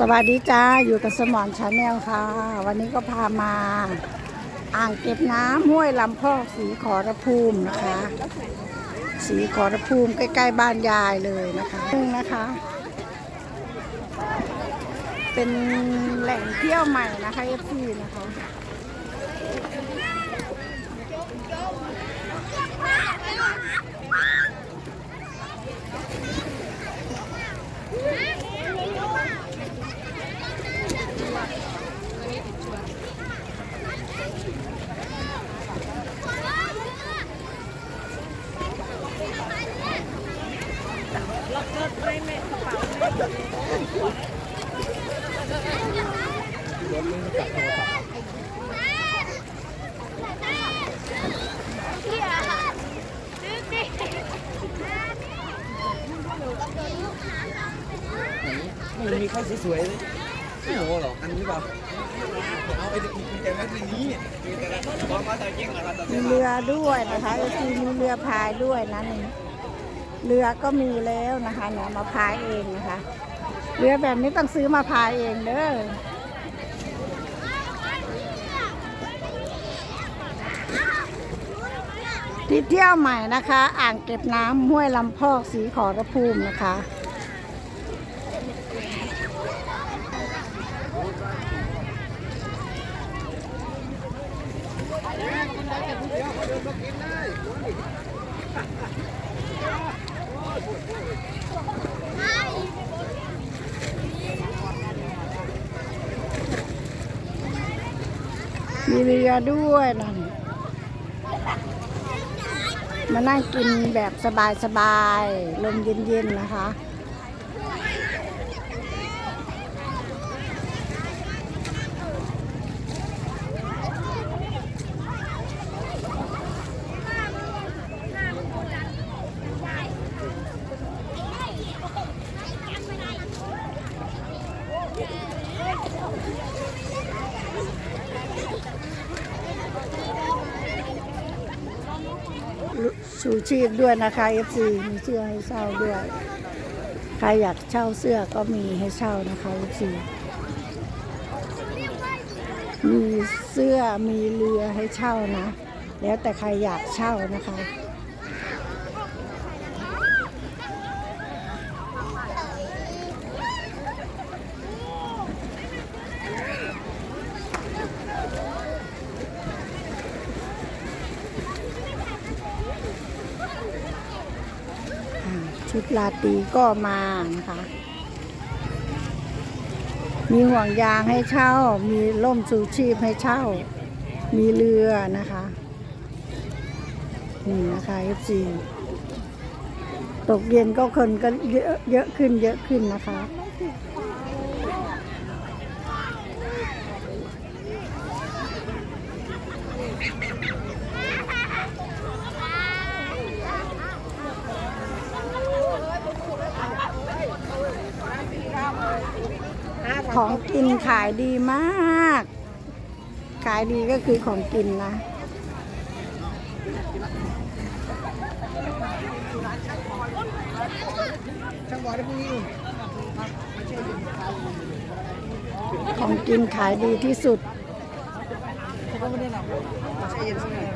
สวัสดีจ้าอยู่กับสมอนชาแนลค่ะ วันนี้ก็พามา อ่างเก็บน้ำห้วยลำพอกสีขอรภูมินะคะ สีขอรภูมิใกล้ๆบ้านยายเลยนะคะซึ่งนะคะ เป็นแหล่งเที่ยวใหม่นะคะเอฟซีนะคะ มันมีข้าวสวยๆเลยไม่โหหรอกอันนี้เปล่าเอาไอ้ที่แกไม่ใช่นี้มีเรือด้วยนะคะเอฟซีมีเรือพายด้วยนะนี่เรือก็มีแล้วนะคะเนี่ยมาพายเองนะคะ เรือแบบนี้ต้องซื้อมาพายเองเด้อ ที่เที่ยวใหม่นะคะ อ่างเก็บน้ำห้วยลำพอกสีขอรภูมินะคะ มีเรือด้วยนั่น มานั่งกินแบบสบายๆลมเย็นๆนะคะ ชูชีพด้วยนะคะ FC มีเสื้อให้เช่าด้วย ใครอยากเช่าเสื้อก็มีให้เช่านะคะ FC มีเสื้อมีเรือให้เช่านะ แล้วแต่ใครอยากเช่านะคะ ชุดลาตีก็มานะคะ มีห่วงยางให้เช่า มีร่มชูชีพให้เช่า มีเรือนะคะนี่นะคะ FC ตกเย็นก็คนก็เยอะเยอะขึ้นเยอะขึ้นนะคะ ของกินขายดีมาก ขายดีก็คือของกินนะช่างบอลได้พรุ่งนี้ของกินขายดีที่สุดเขาก็ไม่ได้หรอกมาใช้เย็นสักหน่อย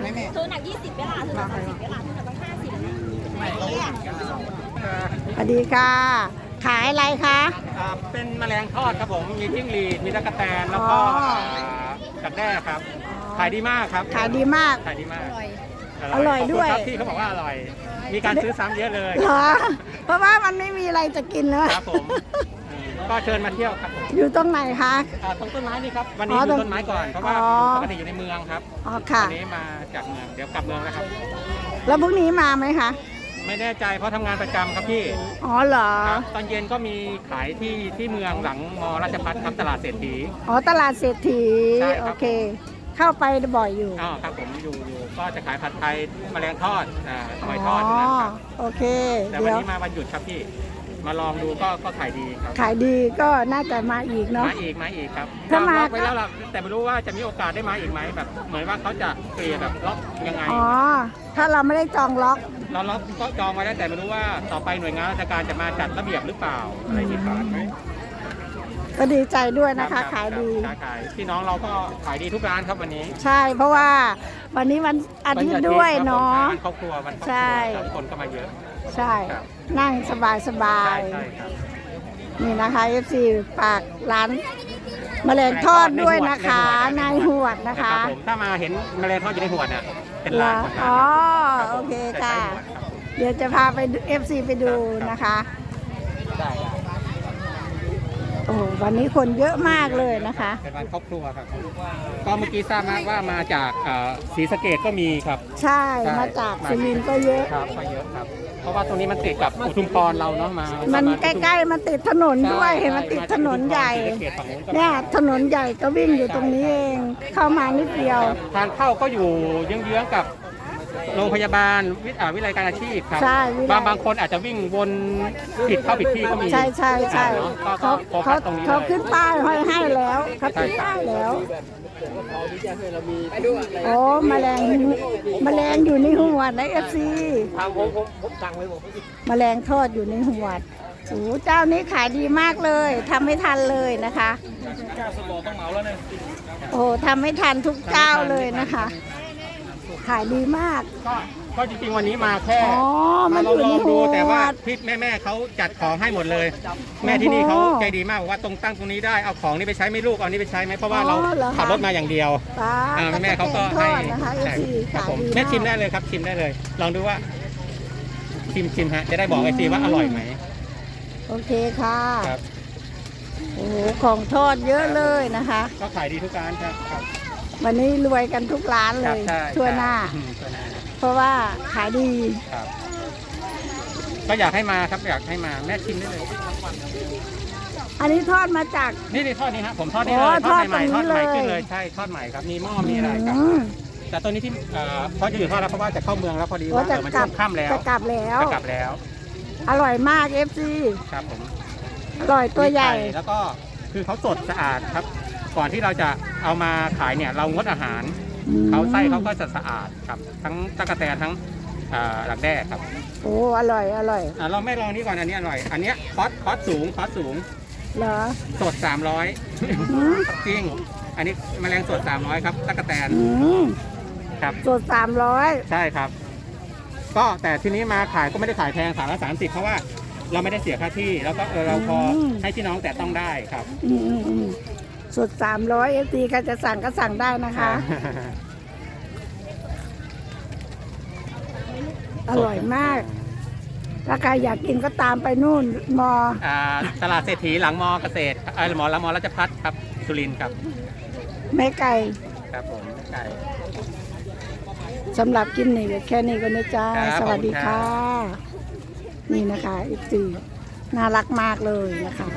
แม่แม่เธอหนัก20เวลาเธอหนัก30เวลาเธอหนักต้อง50นะไม่เนี่ยสวัสดีค่ะ ขายอะไรคะ อ่าเป็นแมลงทอดครับผม มีจิ้งหรีดมีตะกแตน แล้วก็อ๋ออ่าดักแด้ครับขายดีมากครับขายดีมาก ขายดีมากอร่อยด้วย ขบคุณครับที่เขาบอกว่าอร่อย มีการซื้อซ้ำเยอะเลย เหรอ เพราะว่ามันไม่มีอะไรจะกินแล้วครับผมอืมก็เชิญมาเที่ยวครับผมอยู่ตรงไหนคะ อ่าตรงต้นไม้นี่ครับ วันนี้อ๋อดูตรงต้นไม้ก่อน เพราะว่าอ๋อ ปกติอยู่ในเมืองครับอ๋อค่ะ วันนี้มาจากเมือง เดี๋ยวกลับเมืองแล้วครับ แล้วพรุ่งนี้มาไหมคะ ไม่แน่ใจเพราะทำงานประจำครับพี่อ๋อเหรอ ครับตอนเย็นก็มีขายที่ที่เมืองหลังมราชพัฒครับตลาดเศรษฐี อ๋อตลาดเศรษฐี ใช่ครับ โอเค เข้าไปบ่อยอยู่อ๋อครับผมอยู่อยู่ก็จะขายผัดไทยแมลงทอดอ่าหอ๋อยทอดอย่างนั้นครับโอเค แต่วันเดี๋ยวนี้มาวันหยุดครับพี่ มาลองดูก็ก็ขายดีครับขายดีก็น่าจะมาอีกเนาะ มาอีกมาอีกครับถ้ามา ล็อกไว้แล้วล่ะแต่ไม่รู้ว่าจะมีโอกาสได้มาอีกไหมแบบเหมือนว่าเขาจะเกลี่ยแบบล็อกยังไง อ๋อ ถ้าเราไม่ได้จองล็อก เราล็อกก็จองไว้แล้วแต่ไม่รู้ว่าต่อไปหน่วยงานราชการจะมาจัดระเบียบหรือเปล่าอะไรที่ขาดไหมก็ดีใจด้วยนะคะรับขายดีครับขายพี่น้องเราก็ขายดีทุกร้านครับวันนี้ใช่เพราะว่าวันนี้วันอาทิตย์ด้วยเนาะวันครอบครัววันครอบครัวใช่ ครับคนก็มาเยอะ ใช่ ครับ นั่งสบายสบาใช่ยใช่ครับนี่นะคะ FC ฝากร้านแมลงทอดด้วยนะคะ นายหวดนะคะรับผมถ้ามาเห็นแมลงทอดอยู่ในหัวน่ะ เป็นร้านของร้านอ๋อรับผมโอเคจใช้ค่ะหัวครับเดี๋ยวจะพาไปดู FC ไปดูนะคะ ได้ได้ โอ้โห วันนี้คนเยอะมากเลยนะคะ เป็นวันครอบครัวครับ ก็เมื่อกี้ทราบมาว่ามาจากเอ่อศรีสะเกดก็มีครับ ใช่ใช่ มาจากสุรินทร์ก็เยอะ ครับก็เยอะครับ เพราะว่าตรงนี้มันติดกับอุทุมพรเราเนาะมา มัมันใกล้ๆมันติดถนนด้วยเห็นมันติดถนนใหญ่ เนี่เนี่ยยถนนใหญ่ก็วิ่งอยู่ตรงนี้เอง เข้ามานิดเดียว ทางเข้าก็อยู่เยื้องๆกับ โรงพยาบาลวิอ่าวิทยาการอาชีพครับใช่วิทยาบางบางคนอาจจะวิ่งวนผิดเข้าผิดที่ก็มี ใช่ใช่ใช่อ่าเนอะก็เขาก็โฟกัเขาสตรงนี้เขาเลยขึ้นป้ายให้ให้แล้วเขาติดป้ายแล้วโอ้แมลงแมลงอยู่ในหัวในเอฟซีทางผมผมผมสั่งเลยผมแมลงทอดอยู่ในหัวโอ้เจ้านี้ขายดีมากเลยทำไม่ทันเลยนะคะกล้าสมองต้องเหมาแล้วเนี่ยโอ้ทำไม่ทันทุกเจ้าเลยนะคะ ขายดีมาก ก็ก็จริงๆวันนี้มาแค่อ๋อมันลองอยู่ลในองหัดูวแต่ว่าพี่แม่แม่ๆเขาจัดของให้หมดเลย แม่ที่นี่เขาใจดีมากบอกว่าตรงตั้งตรงนี้ได้เอาของนี้ไปใช้ไหม่ลูกเอานี้ไปใช้ไหมเพราะว่าเราอ๋อเหรอคะ ขับรถมาอย่างเดียวป้าอ่าแม่แม่ๆเขาก็ทให้อดนะคะเอฟใช่ซีครับขายผมดีแม่ชิมากได้เลยครับชิมได้เลย ลองดูว่าชิมชิมฮะจะได้บอกไอซีว่าอร่อยไหมโอเคค่ะครับ โอ้โหของทอดเยอะเลยนะคะ ก็ขายดีทุกร้านครับครับ วันนี้รวยกันทุกร้านคเลรับยใช่ทั่วหน้า อืมทั่วหน้าเพราะว่าขายดี ครับ ก็อยากให้มาครับอยากให้มาแม่ชิมได้เลยอันนี้ทอดมาจาก นี่นี่ทอดนี้ฮะผมทอดนี่โอ้เลยทอดใหม่ทๆอทดอดตรงนี้ใหม่ขึ้นเลเลยยใช่ทอดใหม่ครับมีหม้อมีอะไรครับ อืมแต่ตัวนี้ที่เอ่อเพราะจะอยู่ทอดแล้วเพราะว่าจะเข้าเมืองแล้วพอดีโอ้ว่าจะเออมันกลัช่วงค่ำแล้วจะกลับแล้ว จะกลับแล้วอร่อยมากเอฟซีครับผมอร่อยตัวใหญ่ มีไข่แล้วก็คือเขาสดสะอาดครับ ก่อนที่เราจะเอามาขายเนี่ยเรางดอาหารอืมเขาไส้เขาก็จะสะอาดครับ ทั้งตะกะแตนทั้งเอ่อหลักแด้ครับโอ้อร่อยอร่อยอะเราไม่ลองนี้ก่อนอันนี้อร่อย อันเนี้ยคอสคอสสูงคอสสูงเหรอสด300อืมจริงอันนี้แมลงสด300ครับตะกะแตนอืมครับสดสามร้อยใช่ครับ ก็แต่ทีนี้มาขายก็ไม่ได้ขายแพงสามละสามสิบเพราะว่าเราไม่ได้เสียค่าที่ แล้วก็เออเราพอให้พี่น้องแต่ต้องได้ครับอืมอืมอืม สดสามร้อยเอฟซีใครจะสั่งก็สั่งได้นะคะ อร่อยมาก ถ้าใครอยากกินก็ตามไปนู่นมออ่าตลาดเศรษฐีหลังมอเกษตรเออหมอละมอรัชพัฒน์ครับ สุรินทร์ครับแม่ไก่ครับผมใช่สำหรับกินนี่ก็แค่นี้ก็นะจ๊ะครับสวัสดีขอบคุณครั ค่ะบนี่นะคะอีกสี่น่ารักมากเลยนะคะ